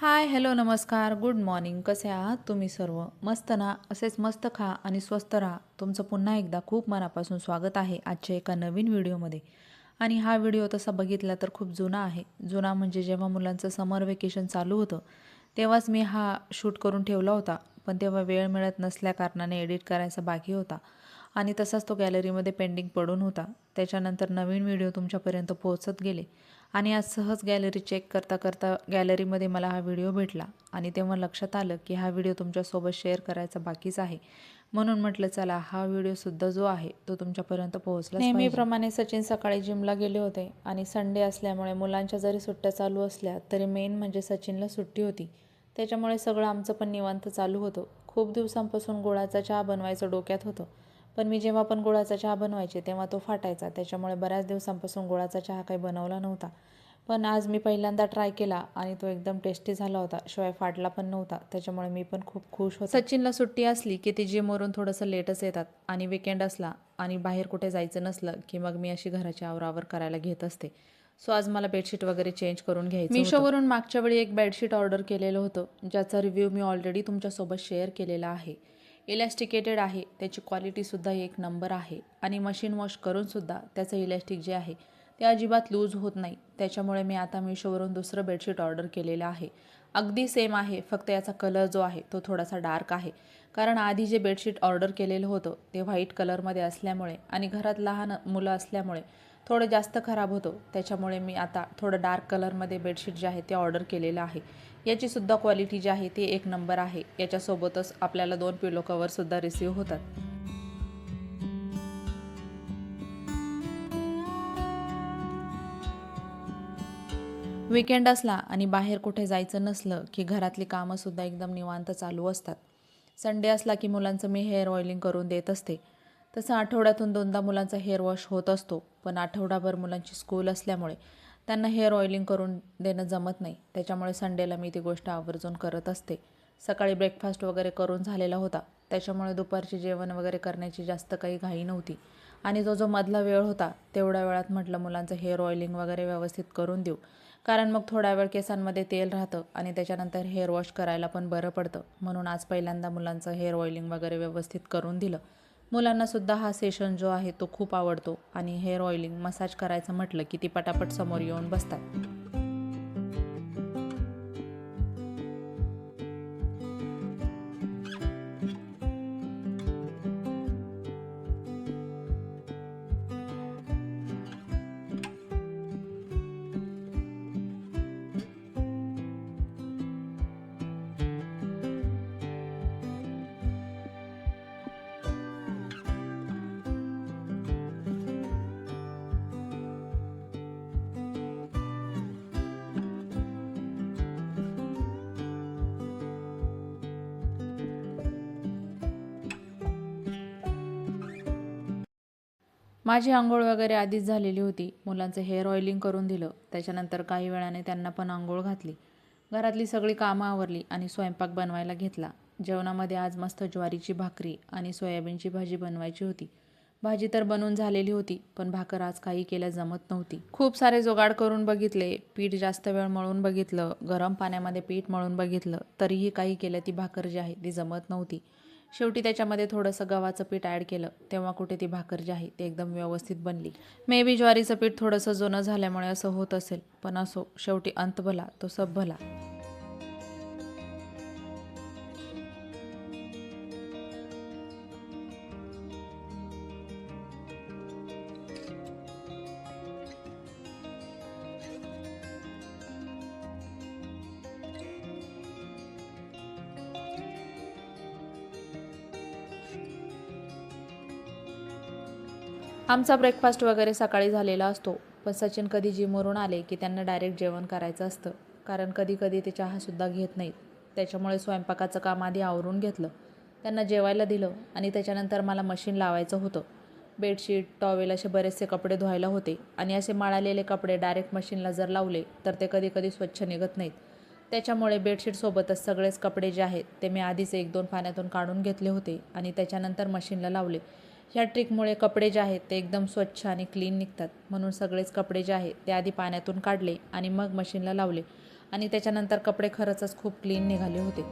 हाय hello नमस्कार good morning. कसे आहात तुम्ही सर्व? मस्त ना? असेच मस्त खा आणि स्वस्त राहा. तुमचं पुन्हा एकदा खूप मनापासून स्वागत आहे आजच्या एका नवीन व्हिडिओमध्ये. आणि हा व्हिडिओ तसा बघितला तर खूप जुना आहे. जुना म्हणजे जेव्हा मुलांचं समर वेकेशन चालू होतं तेव्हाच मी हा शूट करून ठेवला होता. पण तेव्हा वेळ मिळत नसल्या कारणाने एडिट करायचा बाकी होता. आणि तसाच तो गॅलरीमध्ये पेंडिंग पडून होता. त्याच्यानंतर नवीन व्हिडिओ तुमच्यापर्यंत पोहोचत गेले. आणि आज सहज गॅलरी चेक करता करता गॅलरीमध्ये मला हा व्हिडिओ भेटला. आणि तेव्हा लक्षात आलं की हा व्हिडिओ तुमच्यासोबत शेअर करायचा बाकीच आहे. म्हणून म्हटलं चला हा व्हिडिओसुद्धा जो आहे तो तुमच्यापर्यंत पोहोचला नेहमीप्रमाणे सचिन सकाळी जिमला गेले होते आणि संडे असल्यामुळे मुलांच्या जरी सुट्ट्या चालू असल्या तरी मेन म्हणजे सचिनला सुट्टी होती. त्याच्यामुळे सगळं आमचं पण निवांत चालू होतं. खूप दिवसांपासून गुळाचा चहा बनवायचं डोक्यात होतं. पण मी जेव्हा पण गुळाचा चहा बनवायचे तेव्हा तो फाटायचा. त्याच्यामुळे बऱ्याच दिवसांपासून गुळाचा चहा काही बनवला नव्हता. पण आज मी पहिल्यांदा ट्राय केला आणि तो एकदम टेस्टी झाला होता. शिवाय फाटला पण नव्हता. त्याच्यामुळे मी पण खूप खुश होते. सचिनला सुट्टी असली की ती जिमवरून थोडंसं लेटच येतात आणि विकेंड असला आणि बाहेर कुठे जायचं नसलं की मग मी अशी घराची आवरावर करायला घेत असते. सो आज मला बेडशीट वगैरे चेंज करून घ्यायचं मिशोवरून मागच्या वेळी एक बेडशीट ऑर्डर केलेलं होतं ज्याचा रिव्ह्यू मी ऑलरेडी तुमच्यासोबत शेअर केलेला आहे. इलॅस्टिकेटेड आहे. त्याची क्वालिटीसुद्धा एक नंबर आहे. आणि मशीन वॉश करूनसुद्धा त्याचं इलॅस्टिक जे आहे ते अजिबात लूज होत नाही. त्याच्यामुळे मी आता मिशोवरून दुसरं बेडशीट ऑर्डर केलेलं आहे. अगदी सेम आहे फक्त याचा कलर जो आहे तो थोडासा डार्क आहे. कारण आधी जे बेडशीट ऑर्डर केलेलं होतं ते व्हाईट कलरमध्ये असल्यामुळे आणि घरात लहान मुलं असल्यामुळे थोडं जास्त खराब होतो. त्याच्यामुळे मी आता थोडं डार्क कलरमध्ये बेडशीट जे आहे ते ऑर्डर केलेलं आहे. याचीसुद्धा क्वालिटी जी आहे ती एक नंबर आहे. याच्यासोबतच आपल्याला दोन पिलो कवरसुद्धा रिसीव होतात. विकेंड असला आणि बाहेर कुठे जायचं नसलं की घरातली कामंसुद्धा एकदम निवांत चालू असतात. संडे असला की मुलांचं मी हेअर ऑइलिंग करून देत असते. तसं आठवड्यातून दोनदा मुलांचा हेअर वॉश होत असतो. पण आठवडाभर मुलांची स्कूल असल्यामुळे त्यांना हेअर ऑइलिंग करून देणं जमत नाही. त्याच्यामुळे संडेला मी ती गोष्ट आवर्जून करत असते. सकाळी ब्रेकफास्ट वगैरे करून झालेला होता. त्याच्यामुळे दुपारचे जेवण वगैरे करण्याची जास्त काही घाई नव्हती. आणि तो जो मधला वेळ होता तेवढ्या वेळात म्हटलं मुलांचं हेअर ऑइलिंग वगैरे व्यवस्थित करून देऊ. कारण मग थोड्या वेळ केसांमध्ये तेल राहतं आणि त्याच्यानंतर हेअर वॉश करायला पण बरं पडतं. म्हणून आज पहिल्यांदा मुलांचं हेअर ऑइलिंग वगैरे व्यवस्थित करून दिलं. मुलांनासुद्धा हा सेशन जो आहे तो खूप आवडतो. आणि हेअर ऑइलिंग मसाज करायचं म्हटलं की ती पटापट समोर येऊन बसतात. माझी आंघोळ वगैरे आधीच झालेली होती. मुलांचं हेअर ऑइलिंग करून दिलं. त्याच्यानंतर काही वेळाने त्यांना पण आंघोळ घातली. घरातली सगळी कामं आवरली आणि स्वयंपाक बनवायला घेतला. जेवणामध्ये आज मस्त ज्वारीची भाकरी आणि सोयाबीनची भाजी बनवायची होती. भाजी तर बनवून झालेली होती पण भाकर आज काही केल्या जमत नव्हती. खूप सारे जोगाड करून बघितले पीठ जास्त वेळ मळून बघितलं गरम पाण्यामध्ये पीठ मळून बघितलं तरीही काही केलं ती भाकर जी आहे ती जमत नव्हती. शेवटी त्याच्यामध्ये थोडंसं गव्हाचं पीठ ॲड केलं. तेव्हा कुठे ती भाकर जी आहे ती एकदम व्यवस्थित बनली. मे बी ज्वारीचं पीठ थोडंसं जुनं झाल्यामुळे असं होत असेल पण असो शेवटी अंत भला तो सब भला. आमचा ब्रेकफास्ट वगैरे सकाळी झालेला असतो. पण सचिन कधी जिमवरून आले की त्यांना डायरेक्ट जेवण करायचं असतं. कारण कधी कधी ते चहासुद्धा घेत नाहीत. त्याच्यामुळे स्वयंपाकाचं काम आधी आवरून घेतलं. त्यांना जेवायला दिलं आणि त्याच्यानंतर मला मशीन लावायचं होतं. बेडशीट टॉवेल असे बरेचसे कपडे धुवायला होते आणि असे माळालेले कपडे डायरेक्ट मशीनला जर लावले तर ते कधी कधी स्वच्छ निघत नाहीत. त्याच्यामुळे बेडशीटसोबतच सगळेच कपडे जे आहेत ते मी आधीच एक दोन पाण्यातून काढून घेतले होते आणि त्याच्यानंतर मशीनला लावले. ह्या ट्रिकमुळे कपडे जे आहेत ते एकदम स्वच्छ आणि क्लीन निघतात. म्हणून सगळेच कपडे जे आहेत ते आधी पाण्यातून काढले आणि मग मशीनला लावले. आणि त्याच्यानंतर कपडे खरंचच खूप क्लीन निघाले होते.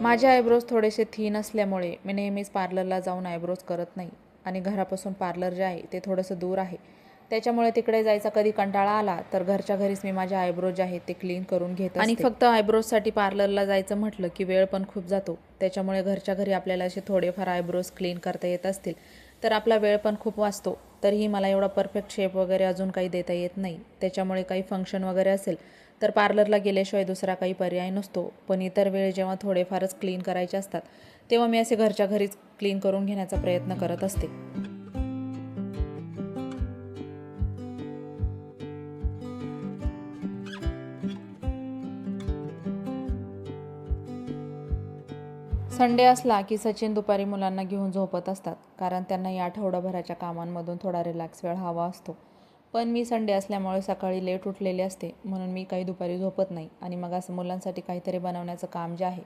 माझे आयब्रोज थोडेसे थीन असल्यामुळे मी नेहमीच पार्लरला जाऊन आयब्रोज करत नाही. आणि घरापासून पार्लर जे आहे ते थोडंसं दूर आहे. त्याच्यामुळे तिकडे जायचा कधी कंटाळा आला तर घरच्या घरीच मी माझे आयब्रोज जे आहेत ते क्लीन करून घेत आणि फक्त आयब्रोजसाठी पार्लरला जायचं म्हटलं की वेळ पण खूप जातो. त्याच्यामुळे घरच्या घरी आपल्याला असे थोडेफार आयब्रोज क्लीन करता येत असतील. तर आपला वेळ पण खूप वाचतो. तरीही मला एवढा परफेक्ट शेप वगैरे अजून काही देता येत नाही. त्याच्यामुळे काही फंक्शन वगैरे असेल तर पार्लरला गेल्याशिवाय दुसरा काही पर्याय नसतो. पण इतर वेळ जेव्हा थोडेफारच क्लीन करायचे असतात तेव्हा मी असे घरच्या घरीच क्लीन करून घेण्याचा प्रयत्न करत असते. संडे असला की सचिन दुपारी मुलांना घेऊन झोपत असतात कारण त्यांना या आठवडाभराच्या कामांमधून थोडा रिलॅक्स वेळ हवा असतो. पण मी संडे असल्यामुळे सकाळी लेट उठलेले असते म्हणून मी काही दुपारी झोपत नाही आणि मग असं मुलांसाठी काहीतरी बनवण्याचं काम जे आहे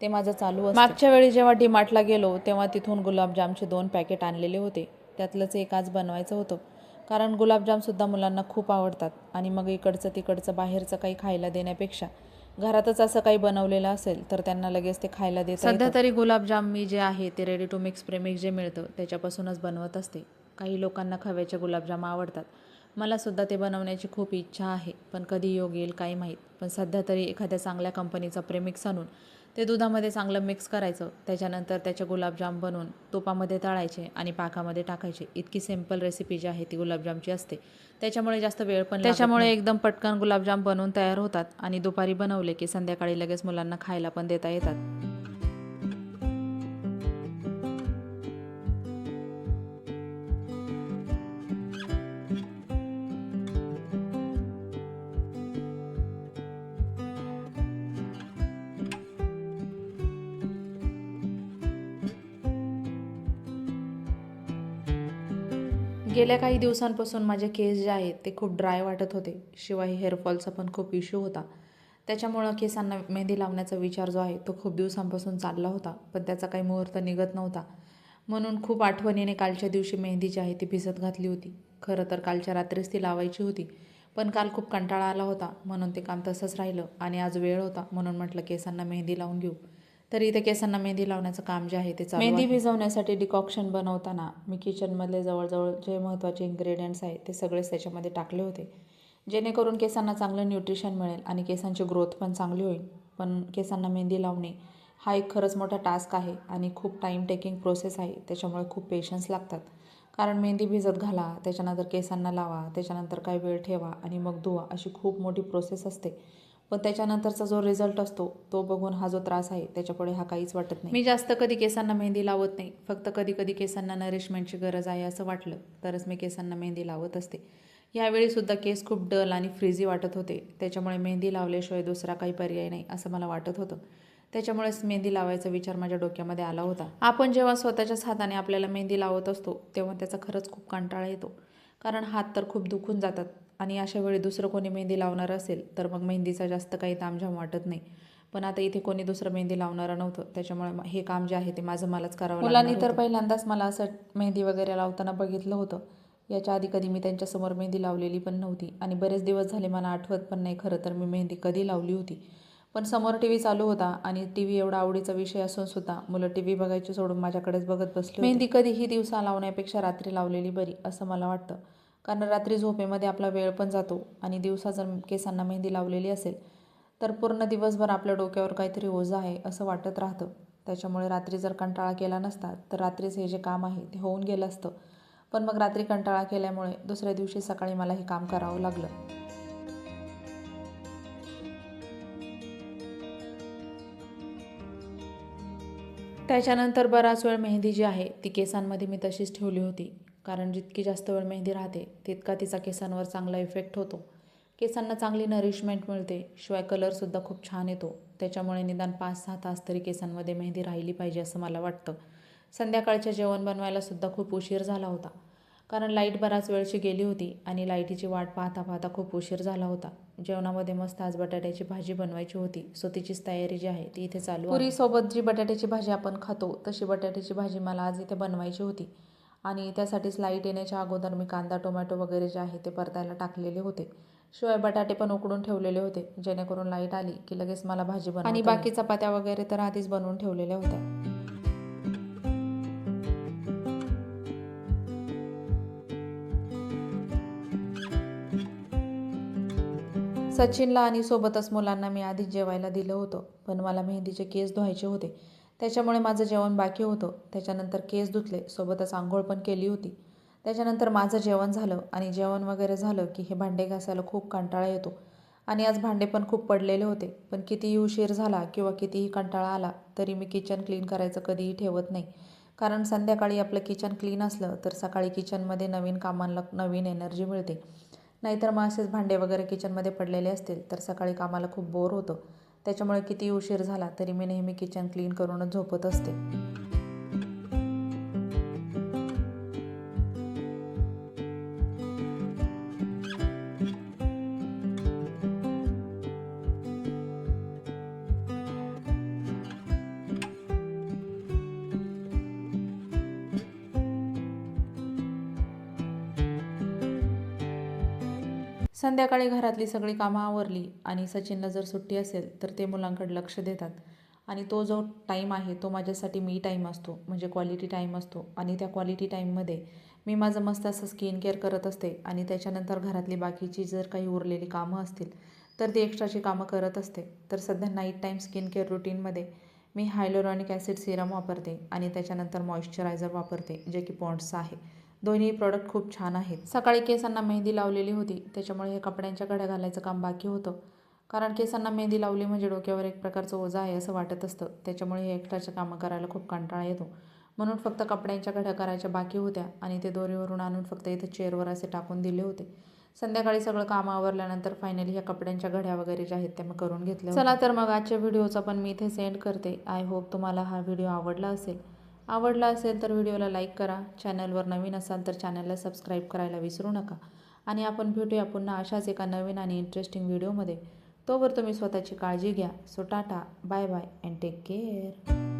ते माझं चालू असतं. मागच्या वेळी जेव्हा डीमार्टला गेलो तेव्हा तिथून गुलाबजामचे दोन पॅकेट आणलेले होते. त्यातलंच एक आज बनवायचं होतं कारण गुलाबजामसुद्धा मुलांना खूप आवडतात आणि मग इकडचं तिकडचं बाहेरचं काही खायला देण्यापेक्षा घरातच असं काही बनवलेलं असेल तर त्यांना लगेच ते खायला देत सध्या तरी गुलाबजाम मी जे आहे ते रेडी टू मिक्स प्रेमिक जे मिळतं त्याच्यापासूनच बनवत असते. काही लोकांना खव्याचे गुलाबजाम आवडतात. मला सुद्धा ते बनवण्याची खूप इच्छा आहे पण कधी योग येईल काही माहीत. पण सध्या तरी एखाद्या चांगल्या कंपनीचा प्रेमिक्स आणून ते दुधामध्ये चांगलं मिक्स करायचं त्याच्यानंतर त्याचे गुलाबजाम बनवून तुपामध्ये तळायचे आणि पाकामध्ये टाकायचे. इतकी सिंपल रेसिपी जी आहे ती गुलाबजामची असते. त्याच्यामुळे जास्त वेळ पण त्याच्यामुळे एकदम पटकन गुलाबजाम बनवून तयार होतात आणि दुपारी बनवले की संध्याकाळी लगेच मुलांना खायला पण देता येतात. गेल्या काही दिवसांपासून माझे केस जे आहेत ते खूप ड्राय वाटत होते. शिवाय हेअरफॉलचा पण खूप इश्यू होता. त्याच्यामुळं केसांना मेहंदी लावण्याचा विचार जो आहे तो खूप दिवसांपासून चालला होता पण त्याचा काही मुहूर्त निघत नव्हता. म्हणून खूप आठवणीने कालच्या दिवशी मेहंदी जी आहे ती भिजत घातली होती. खरं तर कालच्या रात्रीच ती लावायची होती पण काल खूप कंटाळा आला होता म्हणून ते काम तसंच राहिलं आणि आज वेळ होता म्हणून म्हटलं केसांना मेहंदी लावून घेऊ. तर इथे केसांना मेहंदी लावण्याचं काम जे आहे ते मेहंदी भिजवण्यासाठी डिकॉक्शन बनवताना मी किचनमधले जवळजवळ जे महत्त्वाचे इन्ग्रेडियंट्स आहेत ते सगळेच त्याच्यामध्ये टाकले होते. जेणेकरून केसांना चांगलं न्यूट्रिशन मिळेल आणि केसांची ग्रोथ पण चांगली होईल. पण केसांना मेहंदी लावणे हा एक खरंच मोठा टास्क आहे आणि खूप टाईम टेकिंग प्रोसेस आहे. त्याच्यामुळे खूप पेशन्स लागतात. कारण मेहंदी भिजत घाला त्याच्यानंतर केसांना लावा त्याच्यानंतर काही वेळ ठेवा आणि मग धुवा अशी खूप मोठी प्रोसेस असते. पण त्याच्यानंतरचा जो रिझल्ट असतो तो बघून हा जो त्रास आहे त्याच्यापुढे हा काहीच वाटत नाही. मी जास्त कधी केसांना मेहंदी लावत नाही. फक्त कधी कधी केसांना नरिशमेंटची गरज आहे असं वाटलं तरच मी केसांना मेहंदी लावत असते. यावेळीसुद्धा केस खूप डल आणि फ्रीझी वाटत होते. त्याच्यामुळे मेहंदी लावल्याशिवाय दुसरा काही पर्याय नाही असं मला वाटत होतं. त्याच्यामुळेच मेहंदी लावायचा विचार माझ्या डोक्यामध्ये आला होता. आपण जेव्हा स्वतःच्याच हाताने आपल्याला मेहंदी लावत असतो तेव्हा त्याचा खरंच खूप कंटाळा येतो. कारण हात तर खूप दुखून जातात. आणि अशा वेळी दुसरं कोणी मेहंदी लावणार असेल तर मग मेहंदीचा जास्त काही तामझाम वाटत नाही. पण आता इथे कोणी दुसरं मेहंदी लावणारं नव्हतं त्याच्यामुळे हे काम जे आहे ते माझं मलाच करावं मुलांनी तर पहिल्यांदाच मला असं मेहंदी वगैरे लावताना बघितलं होतं. याच्या आधी कधी मी त्यांच्यासमोर मेहंदी लावलेली पण नव्हती आणि बरेच दिवस झाले मला आठवत पण नाही खरं तर मी मेहंदी कधी लावली होती. पण समोर टी व्ही चालू होता आणि टी व्ही एवढा आवडीचा विषय असून सुद्धा मुलं टी व्ही बघायची सोडून माझ्याकडेच बघत बसली मेहंदी कधीही दिवसा लावण्यापेक्षा रात्री लावलेली बरी असं मला वाटतं. कारण रात्री झोपेमध्ये आपला वेळ पण जातो आणि दिवसा जर केसांना मेहंदी लावलेली असेल तर पूर्ण दिवसभर आपल्या डोक्यावर काहीतरी ओझं आहे असं वाटत राहतं. त्याच्यामुळे रात्री जर कंटाळा केला नसता तर रात्रीच हे जे काम आहे ते होऊन गेलं असतं. पण मग रात्री कंटाळा केल्यामुळे दुसऱ्या दिवशी सकाळी मला हे काम करावं लागलं. त्याच्यानंतर बराच वेळ मेहंदी जी आहे ती केसांमध्ये मी तशीच ठेवली होती. कारण जितकी जास्त वेळ मेहंदी राहते तितका तिचा केसांवर चांगला इफेक्ट होतो. केसांना चांगली नरिशमेंट मिळते शिवाय कलरसुद्धा खूप छान येतो. त्याच्यामुळे निदान पाच सहा तास तरी केसांमध्ये मेहंदी राहिली पाहिजे असं मला वाटतं. संध्याकाळच्या जेवण बनवायला सुद्धा खूप उशीर झाला होता. कारण लाइट बराच वेळची गेली होती आणि लाईटीची वाट पाहता पाहता खूप उशीर झाला होता. जेवणामध्ये मस्त आज बटाट्याची भाजी बनवायची होती. सो तिचीच तयारी जी आहे ती इथे चालू पुरीसोबत जी बटाट्याची भाजी आपण खातो तशी बटाट्याची भाजी मला आज इथे बनवायची होती. आणि त्यासाठीच लाइट येण्याच्या अगोदर मी कांदा टोमॅटो वगैरे जे आहे ते परतायला टाकलेले होते. शिवाय बटाटे पण उकडून ठेवलेले होते जेणेकरून लाइट आली की लगेच मला भाजी बनव आणि बाकी चपात्या वगैरे तर आधीच बनवून ठेवलेल्या होत्या. सचिनला आणि सोबतच मुलांना मी आधीच जेवायला दिलं होतं पण मला मेहंदीचे केस धुवायचे होते. त्याच्यामुळे माझं जेवण बाकी होतं. त्याच्यानंतर केस धुतले. सोबतच आंघोळ पण केली होती. त्याच्यानंतर माझं जेवण झालं आणि जेवण वगैरे झालं की हे भांडे घासायला खूप कंटाळा येतो. आणि आज भांडे पण खूप पडलेले होते. पण कितीही उशीर झाला किंवा कितीही कंटाळा आला तरी मी किचन क्लीन करायचं कधीही ठेवत नाही. कारण संध्याकाळी आपलं किचन क्लीन असलं तर सकाळी किचनमध्ये नवीन कामांना नवीन एनर्जी मिळते. नाहीतर मग असेच भांडे वगैरे किचनमध्ये पडलेले असतील तर सकाळी कामाला खूप बोर होतं. त्याच्यामुळे किती उशीर झाला तरी मी नेहमी किचन क्लीन करूनच झोपत असते. संध्याकाळी घरातली सगळी कामं आवरली आणि सचिनला जर सुट्टी असेल तर ते मुलांकडे लक्ष देतात. आणि तो जो टाईम आहे तो माझ्यासाठी मी टाईम असतो. म्हणजे क्वालिटी टाईम असतो. आणि त्या क्वालिटी टाईममध्ये मी माझं मस्त असं स्किन केअर करत असते. आणि त्याच्यानंतर घरातली बाकीची जर काही उरलेली कामं असतील तर ती एक्स्ट्राची कामं करत असते. तर सध्या नाईट टाईम स्किन केअर रुटीनमध्ये मी हायलोरॉनिक ॲसिड सिरम वापरते. आणि त्याच्यानंतर मॉइश्चरायझर वापरते जे की पॉन्ड्सचं आहे. दोन्ही प्रॉडक्ट खूप छान आहेत. सकाळी केसांना मेहंदी लावलेली होती. त्याच्यामुळे हे कपड्यांच्या घड्या घालायचं काम बाकी होतं. कारण केसांना मेहंदी लावली म्हणजे डोक्यावर एक प्रकारचं ओझा आहे असं वाटत असतं. त्याच्यामुळे हे एक्स्ट्राच्या कामं करायला खूप कंटाळा येतो. म्हणून फक्त कपड्यांच्या घड्या करायच्या बाकी होत्या आणि ते दोरीवरून आणून फक्त इथे चेअरवर असे टाकून दिले होते. संध्याकाळी सगळं काम आवरल्यानंतर फायनली ह्या कपड्यांच्या घड्या वगैरे ज्या आहेत त्या मी करून घेतल्या चला तर मग आजच्या व्हिडिओचा पण मी इथे सेंड करते. आय होप तुम्हाला हा व्हिडिओ आवडला असेल. आवडला असेल तर व्हिडिओला लाईक करा. चॅनलवर नवीन असाल तर चॅनलला सबस्क्राईब करायला विसरू नका. आणि आपण भेटूया पुन्हा अशाच एका नवीन आणि इंटरेस्टिंग व्हिडिओमध्ये तोवर तुम्ही स्वतःची काळजी घ्या. So ta-ta bye bye and take care